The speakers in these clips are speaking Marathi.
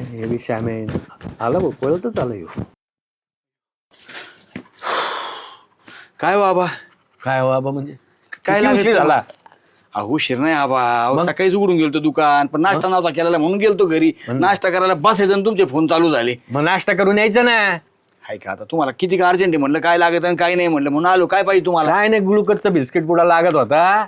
हे विषय आम्ही आला भाऊ पळतच आलं ह्यो. काय हो बाबा काय हो बाबा म्हणजे? काय किती लागत उशीर झाला? अहो उशीर नाही आबा. अहो सकाळीच उघडून गेलतो दुकान पण नाश्ता नव्हता केलेला म्हणून गेलतो घरी. नाश्ता करायला बसायचं आणि तुमचे फोन चालू झाले. मग नाश्ता करून यायचं ना. हाय का आता तुम्हाला किती का अर्जंट आहे म्हणलं काय लागत आणि काय नाही म्हणलं म्हणून आलो. काय पाहिजे तुम्हाला? काय नाही गुळकरचा बिस्किट पुडा लागत होता.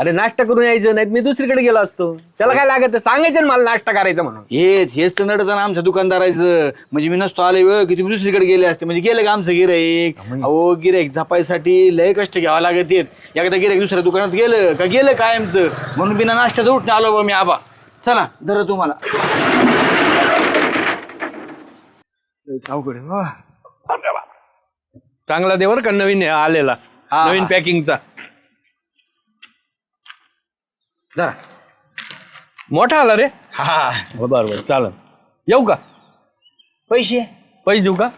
अरे नाश्ता करून यायचं नाही मी दुसरीकडे गेलो असतो. त्याला काय लागत सांगायचं ना मला नाश्ता करायचा म्हणून. हेच हेच तर नडत ना आमच्या दुकानदाराचं. म्हणजे मी नसतो आले वेळ की तुम्ही दुसरीकडे गेले असते. म्हणजे गेले का आमचं गिराईक अहो गिराईक जपायसाठी लय कष्ट घ्यावं लागत येत एकदा गिराईक दुसऱ्या दुकानात गेलं का गेलं कायमचं? म्हणून बिना नाश्त्याचं उठणे आलो बा मी आबा. चला धरा तुम्हाला. लयच अवघड आहे, वा. चांगला देवर का नवीन आलेला हा, नवीन. पॅकिंगचा. धरा मोठा आला रे. हा. बरं बरं चालन येऊ का? पैसे? पैसे देऊ का?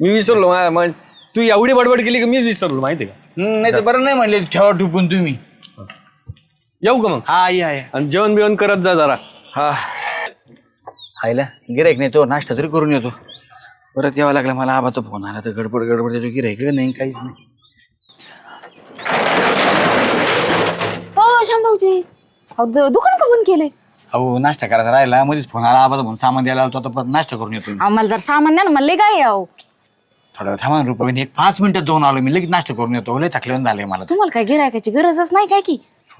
मी विसरलो मा- मा- तू एवढी बडबड केली की मीच विसरलो माहिती का? हम्म, नाही तर बरं नाही म्हणले ठेवा ठुकून तुम्ही. येऊ का मग? हा या या. आणि जेवण बिवण करत जा जरा. हा. आईला गिरायक नाही तो नाश्ता तरी करून येतो. परत यावं लागला मला आबाचा फोन आला तर गडबड गडबड त्याच्या गिरायक नाही काहीच नाही. हो शांभाऊजी? अहो, द- दुकान का बंद केले अहो नाश्ता करायचा राहिला मध्येच फोन आला आबाचा फोन सामान द्यायला आलो आता परत नाश्ता करून येतो मी. आम्हाला जर सामान द्या ना मला काय अहो. थोडं थांबा ना रुपये एक पाच मिनिटात जाऊन आलो मी लगेच नाश्ता करून येतो लय थकलेलं झालंय मला तुम्हाला काय गिरायकाची गरजच नाही काय की?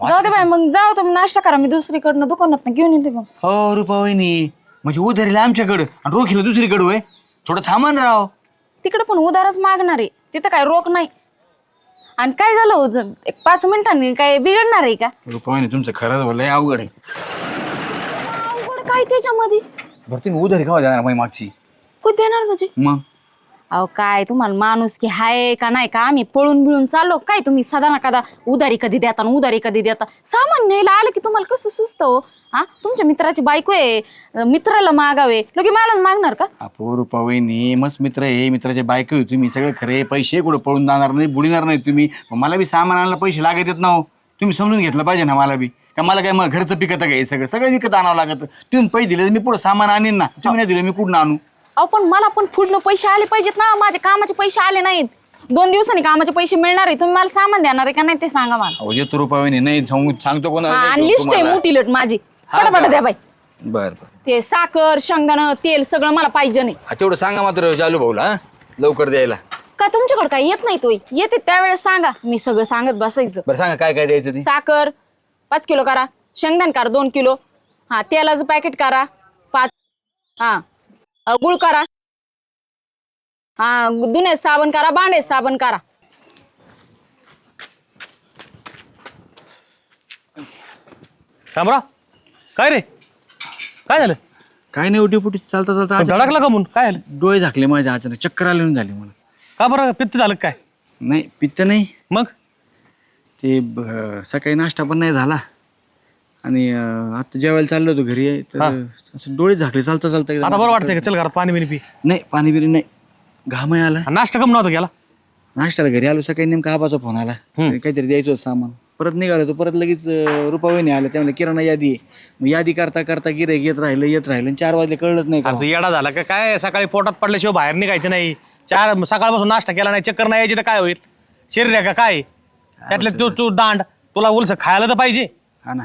जाऊ दे बाय मग जाऊ तुम्ही नाश्ता करा मी दुसरीकडनं दुकानात घेऊन येते मग. हो रुपा वहिनी म्हणजे उधारीला आमच्याकडं आणि रोखीला दुसरीकडं होय. थोडं थांबा ना राव. तिकडे पण उधारच मागणार आहे तिथं काय रोख नाही. आणि काय झालं हो जर एक पाच मिनिटांनी काय बिघडणार आहे का? रुपा वहिनी तुमचं खरंच बोललंय अवघड आहे. अवघड काय त्याच्यामध्ये? बरं तुम्ही उधारी खावा जाणार माझी मागची? कुठे देणार म्हणजे? मग? अहो काय तुम्हाला माणूस की हाय का नाही का? आम्ही पळून बिळून चाललो. काय तुम्ही सदा ना कदा उधारी कधी देता आणि उधारी कधी देता? सामान न्यायला आलं की तुम्हाला कसं सुचतं हो? हा? तुमच्या मित्राची बायको आहे मित्राला मागावे. लगे मलाच मागणार का? अपो रुपा वहिनी मस्त मित्र आहे मित्राचे बायको आहे तुम्ही. सगळे खरे पैसे कुठं पळून जाणार नाही बुडणार नाही तुम्ही. मग मला बी सामान आणायला पैसे लागत येत ना हो. तुम्ही समजून घेतलं पाहिजे ना मला बी. का मला काय मग घरचं पिकत हे सगळं? सगळं विकत आणावं लागत. तुम्ही पैसे दिले तर मी पुढं सामान आणीन ना. तुम्ही नाही दिलं मी कुठं आणू? अहो पण मला पण पुढलं पैसे आले पाहिजेत ना. माझ्या कामाचे पैसे आले नाहीत. दोन दिवसांनी कामाचे पैसे मिळणार आहे. तुम्ही मला सामान देणार आहे का नाही ते सांगा मला. अहो येतो नाही सांगू सांगतो कोणाला नाही आणि लिस्ट आहे तुम्हाला. मोठी लट माझी. हा पटापट? द्या बाई. बर बर. ते साखर शेंगदाणं तेल सगळं मला पाहिजे नाही. हा तेवढं सांगा मात्र चालू भाऊला हा लवकर द्यायला. का तुमच्याकडे काय येत नाही तो येते त्यावेळेस सांगा. मी सगळं सांगत बसायचं. बरं सांगा काय काय द्यायचं ती? साखर पाच किलो करा. शेंगदाण करा दोन किलो. हा तेलाचं पॅकेट करा. पाच हा. अ, गुळ करा. हा दुने साबण करा बांडे साबण करा. थांबरा काय रे? काय झालं? काय नाही उठी पुटी चालता चालता अचानक धडकला का म्हणून? काय झालं? डोळे झाकले माझ्या अचानक चक्कर आले म्हणून झाली मला. का बरं? पित्त झालं का काय? नाही पित्त नाही. मग? ते ब- सकाळी नाश्ता पण नाही झाला. आणि अं, आता जेवायला चाललो होतो घरी तर असं डोळे झाकले चालता चालता आता बरं वाटतंय का? चल घरात पाणी बिनी पी. नाही पाणी बिरी नाही. घाम आला. आणि नाश्ता कम नव्हता गेला नाश्त्याला घरी आलो सकाळी नेमका आबाचा फोन आला. काहीतरी द्यायचं होतं सामान. परत निघालो तो परत लगेच अं, रुपावहिनी आल्या. त्यामुळे किराणा यादी आहे. मग यादी करता करता गिराईक येत राहिलं येत राहिलं. आणि चार वाजले कळलंच नाही का अरे तू येडा झाला का? काय सकाळी पोटात पडल्याशिवाय बाहेर निघायचं नाही. चार सकाळपासून नाश्ता केला नाही चक्कर नाही यायची तर काय होईल? शरीर आहे का? काय? त्यातले तू तू दांड. तुला उलस खायला तर पाहिजे. हा ना.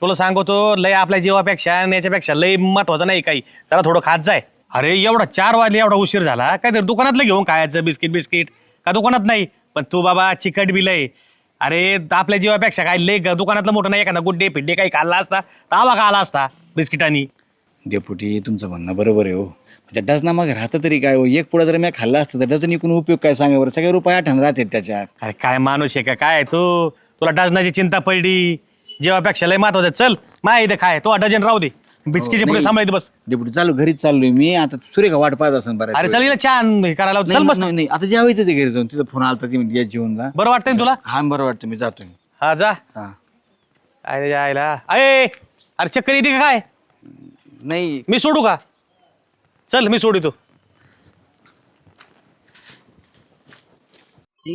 तुला सांगतो लय आपल्या जीवापेक्षा आणि याच्यापेक्षा लय महत्वाचं नाही काही. त्याला थोडं खात जाय. अरे एवढा चार वाजले एवढा उशीर झाला. काय तर दुकानातलं घेऊन खायचं बिस्किट बिस्किट. का दुकानात नाही? पण तू बाबा चिकट बी लय. अरे आपल्या जीवापेक्षा काय लय ग- दुकानातलं मोठं नाही एखादा गुड्डे फिड्डे काही खाल्ला असता तावा खाला असता बिस्किटानी. डेपुटी तुमचं म्हणणं बरोबर आहे हो. म्हणजे डझना मग राहतं तरी काय हो? एक पुढं जर मी खाल्ला असतं तर डझन इकून उपयोग काय सांगा बरं? सगळे रुपये आठवण राहतात त्याच्यात. अरे काय माणूस आहे का? काय तू? तुला डझनाची चिंता पडली. जीवापेक्षा लय महत्वाचं चल माय इथे काय तो डझन राहू दे. बिस्किटचे पुढे नाही. सांभाळते बस. डेपुटी चालू घरीच चाललोय मी. आता सुरेखा वाट पाहत असेल बरं अरे चल हिला छान हे करायला लाव. चल नाही, मस्त. नाही नाही, आता जेवायचं ते घरी जाऊन. तिथं फोन आला ती म्हणजे जेवून जा. बरं वाटतंय ना तुला? हा बरं वाटतं मी जातोय. हा जा. हा. अरे जायला. अरे अरे चक्कर येते का काय? नाही. मी सोडू का? चल मी सोडितो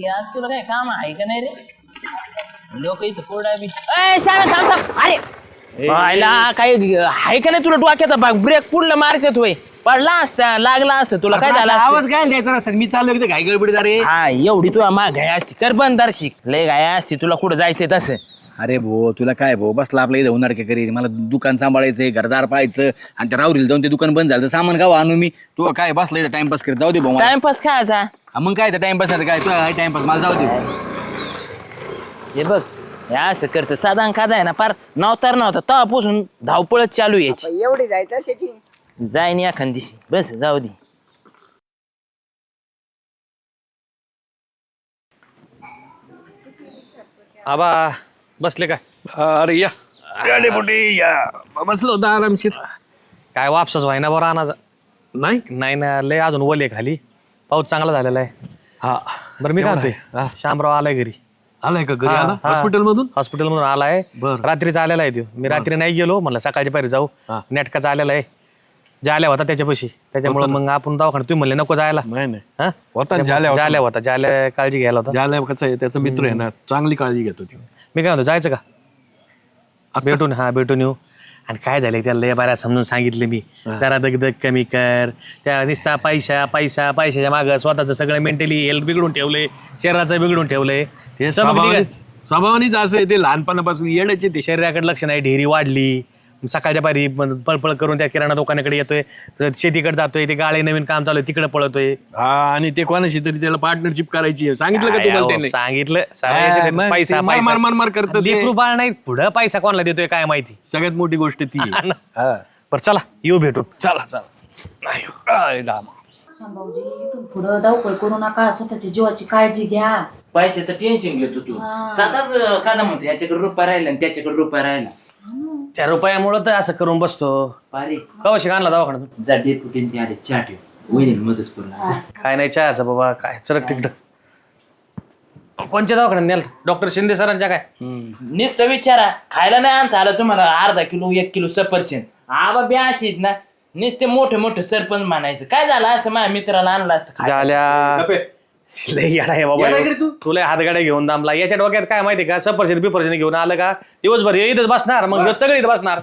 आज तुला काय काम आहे का नाही रे? लोक इथं कोरडा बी अय श्यामे थांब थांब. अरे आयला काय आहे का नाही तुला डोक्याचा भाग? ब्रेक पुढला मारतात होय? पडला असता लागला असतं तुला काय झालं असतं? आवाज काय द्यायचा नसेल मी चाललो एकदा घाई गडबडीत अरे. हा एवढी तुला माग घाय असती. कर बंदार शिक लय घाय असती तुला कुठं जायचंय तसं? अरे भो तुला काय भो? बसला आपल्या इथं उन्हाळके करीत मला दुकान सांभाळायचंय घरदार पाहायचं. आणि त्या राहुरीला जाऊन ते दुकान बंद झालं तर सामान गाव आणू मी. तू काय बसला इथं टाइमपास करत? जाऊ दे भाऊ मला. टाइमपास खायचा. हा, मग काय टाइमपास काय? तुला काय टाइमपास मला जाऊ दे. हे बघ हे असं करतं. साधारण खादा आहे ना फार नवतार नव्हता तेव्हापासून धावपळच चालू यायची एवढी जायचं शेती जाईन एखाद दिवशी. बस जाऊ दे. आबा बसले काय अरे या. गाडी मोठी या. बसलो होता आरामशीर. काय वापसच व्हायना बरं अनाज? नाही. नाही ना लय अजून ओले खाली. पाऊस चांगला झालेला आहे. हा. बरं मी काय. म्हणतोय? शामराव आलाय घरी. आलाय का घरी? आला. हॉस्पिटल मधून हॉस्पिटल मधून आलाय. बरं. रात्रीचा आलेला आहे तो. मी रात्री नाही गेलो म्हणलं सकाळच्या पायरी जाऊ. हा. नेटकाचा आलेला आहे. जाल्या होता त्याच्यापाशी. त्याच्यामुळे मग आपण दवाखान्यात तुम्ही म्हणले नको जायला. नाही नाही. हा? होता, जाल्या होता. जाल्या होता जाल्या काळजी घ्यायला होता. ज्याला कसं आहे त्याचा मित्र आहे ना चांगली काळजी घेतो ती. मी काय म्हणतो जायचं का? भेटून हा भेटून येऊ. आणि काय झालंय त्याला लय बऱ्या समजून सांगितलं मी. जरा दगदग कमी कर त्या निस्ता पैसा पैसा पैशाच्या मागं स्वतःचं सगळं मेंटली हेल्थ बिघडून ठेवलंय शरीराचं बिघडून ठेवलंय. ते? स्वभावानेच स्वभावानेच असं आहे ते लहानपणापासून येण्याचे ते. शरीराकडे लक्ष नाही ढेरी वाढली. सकाळच्या पारी पळपळ करून त्या किराणा दुकानाकडे येतोय शेतीकडे जातोय ते गाळे नवीन काम चालू आहे तिकडे पळतोय. हा आणि ते कोणाशी तरी त्याला पार्टनरशिप करायची आहे. सांगितलं का काय तुम्हाला अहो, त्याने? सांगितलं हा, सारे मग पैसा ते मार- मार- मार- मार करतं पैसा ते. लेकरू बाळ नाही पुढं पैसा कोणाला देतोय काय माहिती? सगळ्यात मोठी गोष्ट ती आहे. हा. हा. बरं चला येऊ भेटून. चला चला. आयो, आय राम. भाऊजी इथून पुढं धावपळ करू नका स्वतःच्या जीवाची काळजी घ्या. पैशाचं टेन्शन घेतो तू. साधारण कादा म्हणतो याच्याकडे रुपया राहिला आणि त्याच्याकडे रुपया राहिला. त्या रुपयामुळं तर असं करून बसतो. पारे. कवशी आणला दवाखान्यातून जा डेपुटीन ते आले चहा ठेव. वहिनीला मदत करून आण. काय नाही चहाचं बाबा काय? चरक तिकडं. कोणत्या दवाखान्यात नेल? डॉक्टर शिंदे सरांच्या काय? नुसतं विचारा. खायला नाही आणता आलं तुम्हाला. अर्धा किलो एक किलो सफरचंद. आबा बी अशीत ना. नुसते मोठे मोठे सरपंच म्हणायचं. काय झालं असतं माझ्या मित्राला आणलं असतं? खायला. झाल्या लय येडा आहे बाबा ह्यो. तुला हातगाड्या घेऊन दामला याच्या डोक्यात काय माहिती का? सफरचंद बिफरचंद घेऊन आलं का? दिवसभर हे इथंच बसणार. मग सगळे इथं बसणार.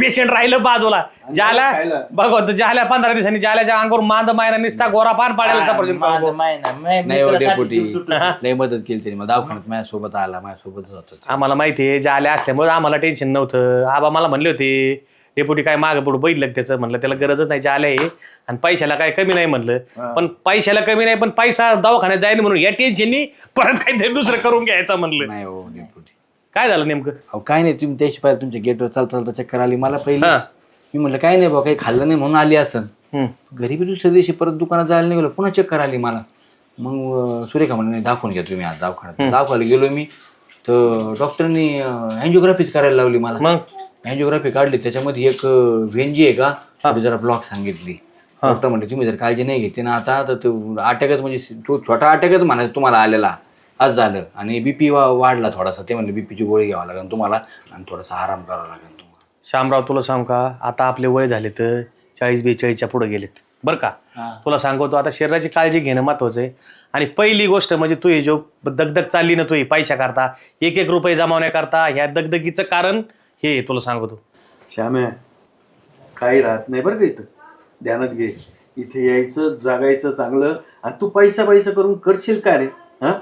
पेशंट राहिलं बाजूला. ज्याला बघ ज्याला पंधरा दिवसांनी ज्याच्या अंगावर मांद मायना निसता गोरा पान पाडायला सफरचंद खाऊन. माझं माहिती नाही. माझ्या नाही हो मित्रासाठी डेपुटी. लय मदत केली त्यांनी. मला दवाखान्यात माझ्यासोबत आला माझ्यासोबत होत. आम्हाला माहिती आहे ज्या आल्या असल्यामुळे आम्हाला टेन्शन नव्हतं. आबा मला म्हणले होते डेप्युटी काय मागं पुढे बघितलं का त्याचं? म्हणलं त्याला गरजच नाही ज्या आल्या आहे आणि पैशाला काय कमी नाही म्हणलं. पण पैशाला कमी नाही पण पैसा दवाखान्यात जाईल म्हणून या टेन्शननी परत काहीतरी दुसरं करून घ्यायचं म्हणलं. नाही हो डेपुटी काय झालं नेमकं? अहो काय नाही तुम्ही त्याची पाहिजे तुमच्या गेटवर चालता चालता चक्कर आली. मला पहिले हा. मी म्हटलं काय नाही बाबा काही खाल्लं नाही म्हणून आली असं हम्म. घरी बी दुसऱ्या दिवशी परत दुकानात जायला निघालो. पुन्हा चक्कर आली मला. मग अं, सुरेखा म्हणले नाही दाखवून घ्या तुम्ही आज दवाखान्यात. दाखवायला गेलो मी. तर डॉक्टरनी अँजिओग्राफीच करायला लावली मला. मग? अँजिओग्राफी काढली. त्याच्यामध्ये एक व्हेंजी आहे का? जरा ब्लॉक सांगितली. डॉक्टर म्हणले तुम्ही जर काळजी नाही घेतली ना आता तर तो अटॅकच म्हणजे तो छोटा अटॅकच म्हणायचा तुम्हाला आलेला. आज झालं. आणि बीपी वाढला थोडासा. ते म्हणले बीपीची गोळी घ्यावा लागेल तुम्हाला आणि थोडासा आराम करावा लागेल तुम्हाला. श्यामराव तुला सांग का? आता आपले वय झाले तर चाळीस बेचाळीसच्या पुढे गेलेत. बरं का? तुला सांगतो आता शरीराची काळजी घेणं महत्वाचं आहे. आणि पहिली गोष्ट म्हणजे तू हे जो दगदग चालली ना तू ही पैशा करता एक एक रुपये जमावण्याकरता ह्या दगदगीचं कारण हे आहे, तुला सांगतो. श्याम्या काही राहत नाही बरं का इथं. ध्यानात घे. इथे यायचं जागायचं चांगलं आणि तू पैसा पैसा करून करशील का रे? हा?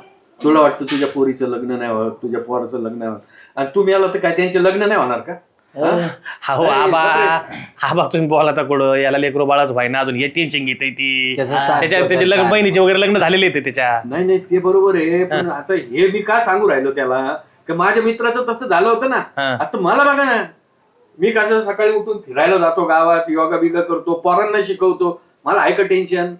तुला वाटतं तुझ्या पोरीचं लग्न नाही होत तुझ्या पोराचं लग्न नाही होत. आणि तू मिळालं तर काय त्यांचे लग्न नाही होणार का? हा? आबा आबा तुम्ही बोला तर कुठं? याला लेकरो बाळाच व्हायना अजून. हे टेन्शन घेते ती. त्याचं त्याच्या त्याचे लग्न बहिणीचे वगैरे लग्न झालेले येते त्याच्या. नाही नाही ते बरोबर आहे पण आता हे मी का सांगू राहिलो त्याला? की माझ्या मित्राचं तसं झालं होतं ना? हा. आता मला बघा ना मी कसं सकाळी उठून फिरायला जातो गावात योगा बिगा करतो पोरांना शिकवतो. मला आहे का टेन्शन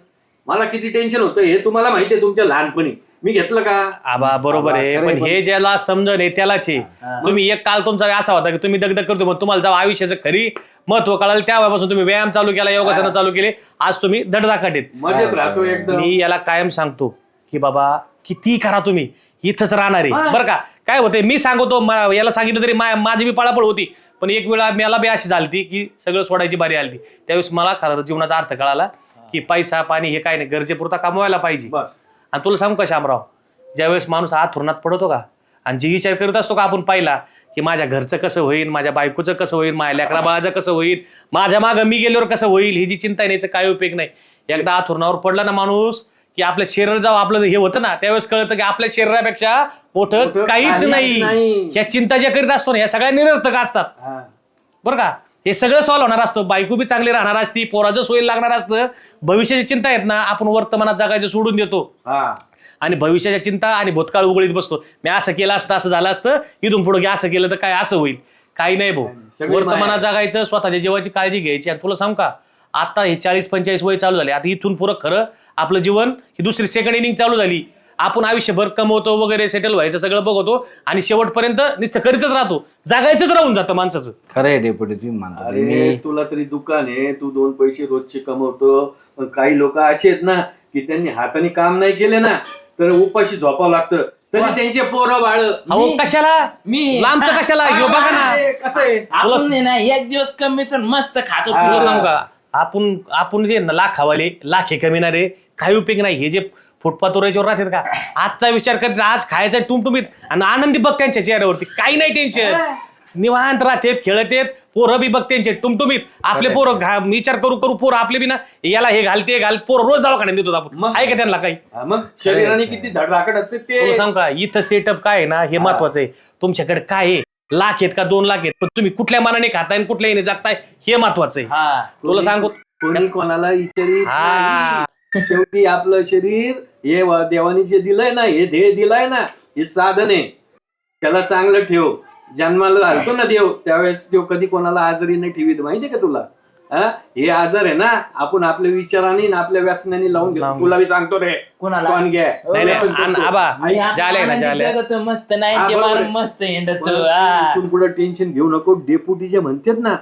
मला किती टेन्शन होतं हे तुम्हाला माहिती आहे तुमच्या लहानपणी. मी घेतलं का? आबा बरोबर आहे. आबा, पण हे ज्याला समजण आहे त्यालाच. आहे तुम्ही एक काल तुमचा असा होता की तुम्ही दगदग करतो पण तुम्हाला जेव्हा आयुष्याचं खरी महत्त्व कळालं त्यावेळेपासून तुम्ही व्यायाम चालू केला योगासनं चालू केले. आज तुम्ही धडधाकट मजेत राहतो एकदम. मी याला कायम सांगतो की बाबा किती करा तुम्ही? इथंच राहणार. आहे बरं का? काय होते मी सांगतो मा- याला सांगितलं तरी मा- माझी बी पळापळ होती. पण एक वेळा मला बी अशी झाली ती की सगळं सोडायची बारी आली. त्यावेळेस मला खरं जीवनाचा अर्थ कळाला की पैसा पाणी हे काय नाही गरजेपुरता कमवायला पाहिजे. बस. आणि तुला सांगू का शामराव ज्यावेळेस माणूस आत थुरणात पडतो का आणि जी विचार करत असतो का आपण पाहिला की माझ्या घरचं कसं होईल माझ्या बायकोचं कसं होईल माझ्या लेकरा बाळाचं कसं होईल माझ्या मागं मी गेल्यावर कसं होईल ही जी चिंता याचं काय उपयोग नाही एकदा आथुरणावर पडला ना माणूस की आपल्या शरीर जेव्हा आपलं हे होतं ना त्यावेळेस कळतं की आपल्या शरीरापेक्षा मोठं काहीच नाही नाही. ह्या चिंता ज्या करीत असतो ना ह्या सगळ्या निरर्थक असतात. बरं का हे सगळं सॉल्व्ह होणार असतं. बायको बी चांगली राहणार असती पोराचं सोयी लागणार असतं. भविष्याची चिंता आहेत ना आपण वर्तमानात जगायचं सोडून देतो. हा. आणि भविष्याच्या चिंता आणि भूतकाळ उघडीत बसतो. मी असं केलं असतं असं झालं असतं. इथून पुढे असं केलं तर काय असं होईल. काही नाही भाऊ. सगळी वर्तमानात. जगायचं स्वतःच्या जीवाची काळजी घ्यायची. आणि तुला सांग का आता हे चाळीस पंचेचाळीस वय चालू झाले. आता इथून पुरं खरं आपलं जीवन ही दुसरी सेकंड इनिंग चालू झाली. आपण आयुष्यभर कमवतो वगैरे सेटल व्हायचं सगळं बघतो आणि शेवटपर्यंत नुसतं करीतच राहतो. जागायचंच राहून जातं माणसाचं. खरं आहे डेपुटी तुम्ही म्हणता अरे मी तुला तरी दुकान आहे तू दोन पैसे रोजचे कमवतो. पण काही लोक असे आहेत ना की त्यांनी हाताने काम नाही केले ना तर उपाशी झोपावं लागतं. तरी त्यांचे पोरं बाळ. अहो कशाला? मी- लांबचं कशाला? ह्यो बघा ना. कसं आहे? आपण नाही ना एक दिवस कमी तर मस्त खातो तुला पितो. सांगू का? आपण आपण जे लाखावाले लाखे कमिणारे काही उपयोग नाही. हे जे फुटपाथ याच्यावर राहतात का? आजचा विचार करतात आज खायचा टुमटुमीत आणि आनंदी बघ त्यांच्या चेहऱ्यावरती. काही नाही टेन्शन निवांत राहतेत खेळतेत पोरं बी बघ त्यांचे टुमटुमीत. आपले पोरं घा- विचार करू करू पोरं आपले बी ना याला हे घाल ते घाल पोरं रोज दवाखान्यात देतो आपण. मग? आहे का त्यांना काही? हा, मग शरीराने किती धडधाकट असते ते. तुला सांग का इथं सेटअप काय आहे ना हे महत्वाचं आहे. तुमच्याकडे काय आहे? लाख आहेत का दोन लाख आहेत? पण तुम्ही कुठल्या मानाने खाताय आणि कुठल्या याने जगताय हे महत्वाचं आहे. हा. तुला सांगू? कोणी कोणाला विचारी हा. शेवटी आपलं शरीर हे देवाने जे दिलंय ना हे ध्येय दिलंय ना हे साधन आहे. त्याला चांगलं ठेव. जन्माला घालतो ना देव त्यावेळेस देव कधी कोणाला आजारी नाही ठेवीत माहितीये का तुला? हा? हे आजार आहे ना आपण आपल्या विचाराने आणि आपल्या व्यसनाने लावून घेतो. तुला मी सांगतो रे कोणाला? कोण घ्या नाही नाही आण- आबा मी आपलं झाले ना आनंदी झाले जगत मस्त नाही हा, ते बरोबर. मारून आहे. मस्त हिंडत हा. इथून पुढे टेन्शन घेऊ नको. डेपुटी जे म्हणतात ना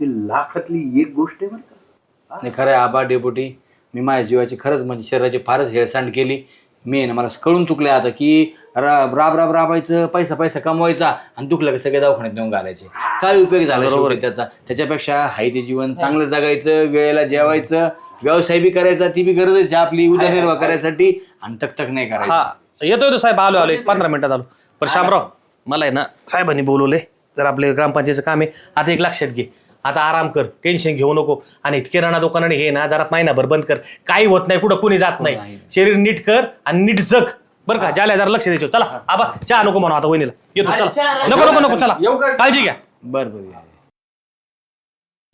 ती लाखातली एक गोष्ट आहे बरं का. नाही खरं आहे आबा डेपुटी मी माझ्या जीवाची खरंच म्हणजे शरीराची फारच हेळसांड केली. मी आहे ना मला कळून चुकले आता की रा- राब राब राबायचं पैसा पैसा कमवायचा आणि दुखलं की सगळे दवाखान्यात नेऊन घालायचे. काय उपयोग झाला शेवटी त्याचा? त्याच्यापेक्षा हाय ते जीवन चांगलं जगायचं वेळेला जेवायचं व्यवसाय बी करायचा ती बी गरजच आहे आपली उदरनिर्वाह करायसाठी आणि तक तक नाही हा करायचं येतोय तो साहेब आलो आलो एक पंधरा मिनिटात आलो. पण शामराव मला आहे ना साहेबांनी बोलवले जर आपले ग्रामपंचायतचं काम आहे आता एक लक्षात घे. आता आराम कर टेन्शन घेऊ नको. आणि किराणा दुकानाने हे ना जरा महिनाभर बंद कर. काही होत नाही कुठं कुणी जात नाही. शरीर नीट कर आणि नीट जग. बरं का? ज्याला जरा लक्ष द्यायचं चला आबा चहा नको म्हणू आता वहिनीला. येतो चला. नको नको नको चला? काळजी घ्या. बर बर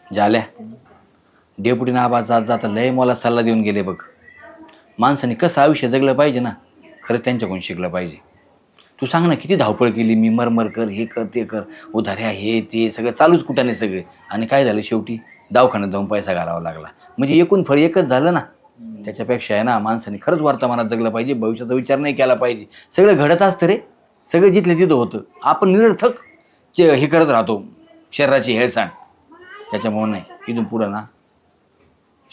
झाल्या डेपुटीनं आबा जात जाता लय मला सल्ला देऊन गेले बघ. माणसाने कसं आयुष्य जगलं पाहिजे ना खरं त्यांच्याकडून शिकलं पाहिजे. तू सांग ना किती धावपळ केली? मी मरमर कर हे कर ते कर. उधाऱ्या हे ते सगळं चालूच कुठाने सगळे? आणि काय झालं शेवटी? दवाखान्यात जाऊन पैसा घालावा लागला. म्हणजे एकूण फळ एकच झालं ना? त्याच्यापेक्षा आहे ना माणसाने खरंच वर्तमानात जगलं पाहिजे भविष्याचा विचार नाही केला पाहिजे. सगळं घडत असतं रे. सगळं जिथलं तिथं होतं. आपण निरर्थक चे- हे करत राहतो. शरीराची हेळसांड. त्याच्यामुळे नाही. इथून पुढं ना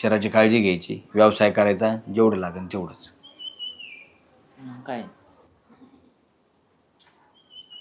शरीराची काळजी घ्यायची. व्यवसाय करायचा जेवढं लागेल तेवढंच. काय?